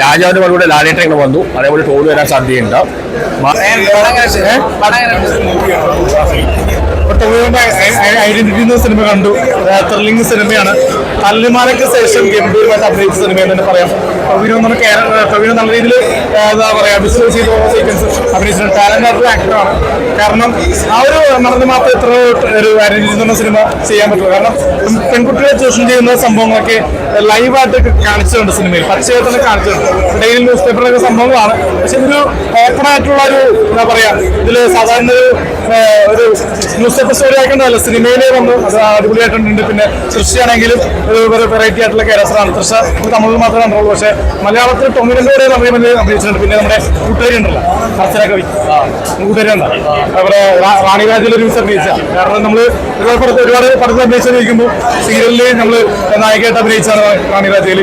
രാജാവിന്റെ മറുപടി ലാലേട്ടൻ ഇങ്ങനെ വന്നു. അതേപോലെ ടോൾ വരാൻ സാധ്യതയുണ്ട്. ഐഡന്റിറ്റി എന്ന സിനിമ കണ്ടു. ത്രില്ലിംഗ് സിനിമയാണ് തല്ലിമാലയ്ക്ക് ശേഷം ഗംഭീരമായിട്ട് അഭിനയിച്ച സിനിമയെന്ന് തന്നെ പറയാം. ടൊവിനോ നമ്മുടെ കേരള ടൊവിനോ നല്ല രീതിയിൽ എന്താ പറയാ ബിസിനസ് ചെയ്ത സീക്വൻസ് അഭിനയിച്ചിട്ടുണ്ട്. ടാലന്റ് ആയിട്ടുള്ള ആക്ടറാണ് കാരണം ആ ഒരു നടന്ന് മാത്രം ഇത്ര ഒരു ഐഡന്റിറ്റി സിനിമ ചെയ്യാൻ പറ്റുള്ളൂ കാരണം പെൺകുട്ടികളെ ചൂഷണം ചെയ്യുന്ന സംഭവങ്ങളൊക്കെ ലൈവായിട്ട് കാണിച്ചിട്ടുണ്ട് സിനിമയിൽ. പച്ചയായി തന്നെ കാണിച്ചിട്ടുണ്ട്. ഡെയിലി ന്യൂസ് പേപ്പറിലൊക്കെ സംഭവങ്ങളാണ്. പക്ഷെ ഇതൊരു ഓപ്പൺ ആയിട്ടുള്ള ഒരു എന്താ പറയാ ഇതിൽ സാധാരണ ഒരു ഒരു ന്യൂസ് പേപ്പർ സ്റ്റോറി ആക്കേണ്ടതല്ല സിനിമയിലേ വന്നു. അത് അടിപൊളിയായിട്ടുണ്ട്. പിന്നെ സൃഷ്ടിയാണെങ്കിലും ഒരു വെറൈറ്റി ആയിട്ടുള്ള ക്യാരക്ടറാണ് തൃശ തമിഴിൽ മാത്രമേ കണ്ടുള്ളൂ. പക്ഷെ മലയാളത്തിൽ ടൊമിനിന്റെ കൂടെ അഭിനയിച്ചിട്ടുണ്ട്. പിന്നെ നമ്മുടെ കൂട്ടുകാരി ഉണ്ടല്ലോ. അർച്ചന കവി കൂട്ടുകാരി ഉണ്ടാവും അതുപോലെ റാണിരാജിൽ റാണി മിസ് ഒരു അഭിനയിച്ച കാരണം നമ്മൾ ഒരുപാട് പടത്തിൽ അഭിനയിച്ചിരിക്കുമ്പോൾ സീരിയലിൽ നമ്മൾ നായികയായിട്ട് അഭിനയിച്ചാണ് റാണി രാജയിൽ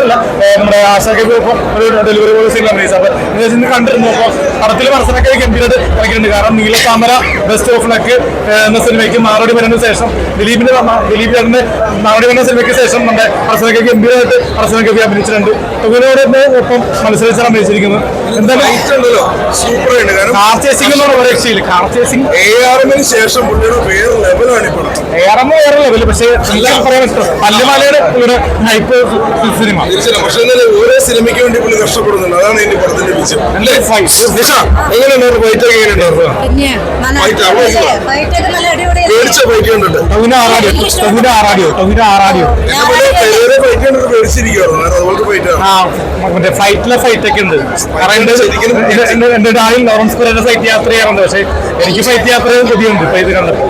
അല്ല നമ്മുടെ ആശാ ഒപ്പം ഒരു ഡെലിവറി സീരിയൽ അഭിനയിച്ചത് അപ്പോൾ ഇന്ന് കണ്ടിരുന്നു. അപ്പോൾ പടത്തിൽ മനസ്സിലാക്കി ഗംഭീരത ഇറക്കിയിട്ടുണ്ട് കാരണം നീലത്താമര ബെസ്റ്റ് ഓഫ് ലക്ക് എന്ന സിനിമയ്ക്ക് മാറോടി വരുന്ന ശേഷം ദിലീപിന്റെ വന്ന- ദിലീപ് ചേട്ടന്റെ മാറോടി വരുന്ന സിനിമയ്ക്ക് ശേഷം നമ്മുടെ മനസ്സിലാക്കി ഗംഭീരമായിട്ട് മനസ്സിലാക്കി അഭിനയിച്ചിട്ടുണ്ട്. ടൊവിനോട് ഒപ്പം മത്സരിച്ചാണ് അഭിനയിച്ചിരിക്കുന്നത്. എന്തായാലും കാർ ചേസിംഗ് ഒരു രക്ഷയില്ല കാർ ചേസിംഗ് എ ആർ എമ്മിന് ശേഷം പുള്ളിയുടെ വേറെ ലെവലാണ് വേറെ ലെവൽ പക്ഷേ പറയാൻ പല്ലുമാലയുടെ ഒരു ഹൈപ്പ് സിനിമ. തീർച്ചയായും പക്ഷെ എന്നാലും ഓരോ സിനിമയ്ക്ക് വേണ്ടി പുള്ളി കഷ്ടപ്പെടുന്നുണ്ട്. അതാണ് എന്റെ പടത്തിന്റെ വിജയം. ഫൈറ്റ് ഒക്കെ ഫൈറ്റ്. പേടിച്ച കണ്ടിട്ട്. ആറാടിയോ ആറാടിയോ. ആറാടിയോ കണ്ടിട്ട് ആ മറ്റേ ഫ്ലൈറ്റിലെ ഫൈറ്റ് ഒക്കെ ഉണ്ട്. കാരണം എന്റെ ഡാഡിൽ ലോറൻസ് പുരയുടെ ഫൈറ്റ് യാത്ര ചെയ്യാറുണ്ട് പക്ഷേ എനിക്ക് ഫൈറ്റ് യാത്ര കൊതിയുണ്ട് ഇപ്പൊ ഇത് കണ്ടപ്പോൾ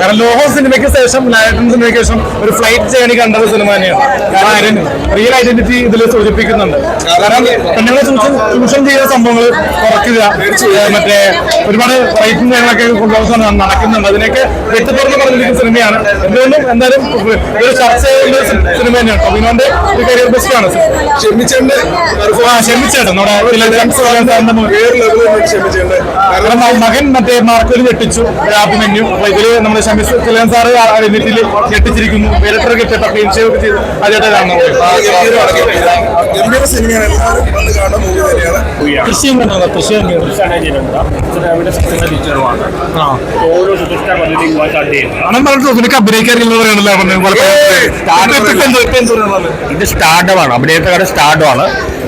കാരണം ലോഹോ സിനിമയ്ക്ക് ശേഷം ലാലട്ടൻ സിനിമയ്ക്ക് ശേഷം ഒരു ഫ്ലൈറ്റ് ജേണി കണ്ടത് സിനിമ തന്നെയാണ്. കാരണം റിയൽ ഐഡന്റിറ്റി ഇതിൽ സൂചിപ്പിക്കുന്നുണ്ട്. കാരണം പെണ്ണുങ്ങളെ ചൂഷണം ചൂഷണം ചെയ്യുന്ന സംഭവങ്ങൾ കുറയ്ക്കുക മറ്റേ ഒരുപാട് ഫ്ലൈറ്റും കാര്യങ്ങളൊക്കെ കൊണ്ടുപോകുന്ന നടക്കുന്നുണ്ട്. അതിനൊക്കെ വ്യക്തിപരം പറഞ്ഞിരിക്കുന്ന സിനിമയാണ് എന്തുകൊണ്ടും എന്തായാലും ഒരു ചർച്ച ചെയ്യുന്ന സിനിമ തന്നെയാണ്. ടൊവിനോന്റെ ഒരു കരിയർ ബെസ്റ്റ് ആണ്. ക്ഷമിച്ചേണ്ട ആ, ക്ഷമിച്ചേട്ടൻ. നമ്മുടെ മകൻ. മറ്റേ മാർക്കോയിൽ ഞെട്ടിച്ചു. അഭിമന്യു മെന്യു ഇതിൽ നമ്മുടെ ഷമീസ് കല്യാൺ സാറ് കിട്ടിയ ക്ലീൻ ഷേവ് ഒക്കെ ചെയ്ത് ഗംഭീരമാണ് ഗംഭീര ഗംഭീര സിനിമയാണ്. എല്ലാവരും വന്ന് കാണാൻ മൂവി തന്നെയാണ്. കൃഷിയും കണ്ടോ കൃഷിയും അണ്ണൻ പറഞ്ഞു നിനക്ക് അഭിനയിക്കാറില്ലെന്ന് പറയണല്ലോ ഇത് സ്റ്റാർഡമാണ്. അഭിനേതാക്കളുടെ സ്റ്റാർഡമാണ്.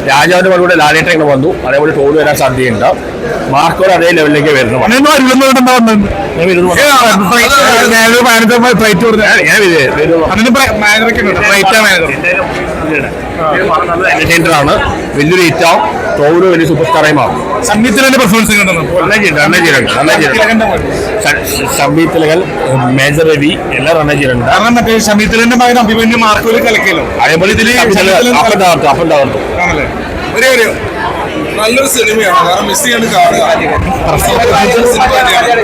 രാജാവിന്റെ മറുപടി ലാലേട്ടൻ ഇങ്ങനെ വന്നു. അതേപോലെ ടോൾ വരാൻ സാധ്യതയുണ്ട്. മാർക്കോട് അതേ ലെവലിലേക്ക് വരുന്നു. എന്റർടൈനർ ആണ്. വലിയൊരു ഹിറ്റാവും ടോൾ വലിയ സൂപ്പർ സ്റ്റാറായി മാറും സംഗീതത്തിന്റെ പെർഫോമൻസ് തിലകൻ മേജർ രവി എല്ലാം ചെയ്തിട്ടുണ്ട് കാരണം മറ്റേ ഷമീത്തിലിന്റെ മകൻ അഭിമന്യു മാർക്കോയിൽ കലക്കിയല്ലോ അതേപോലെ ഇതിൽ അപ്പം തകർത്തു അപ്പം തകർത്തു ആണല്ലേ? ഒരു നല്ലൊരു സിനിമയാണ്. കാരണം മിസ് ചെയ്യാണ്ട് കാണുക. സിനിമ തന്നെയാണ്.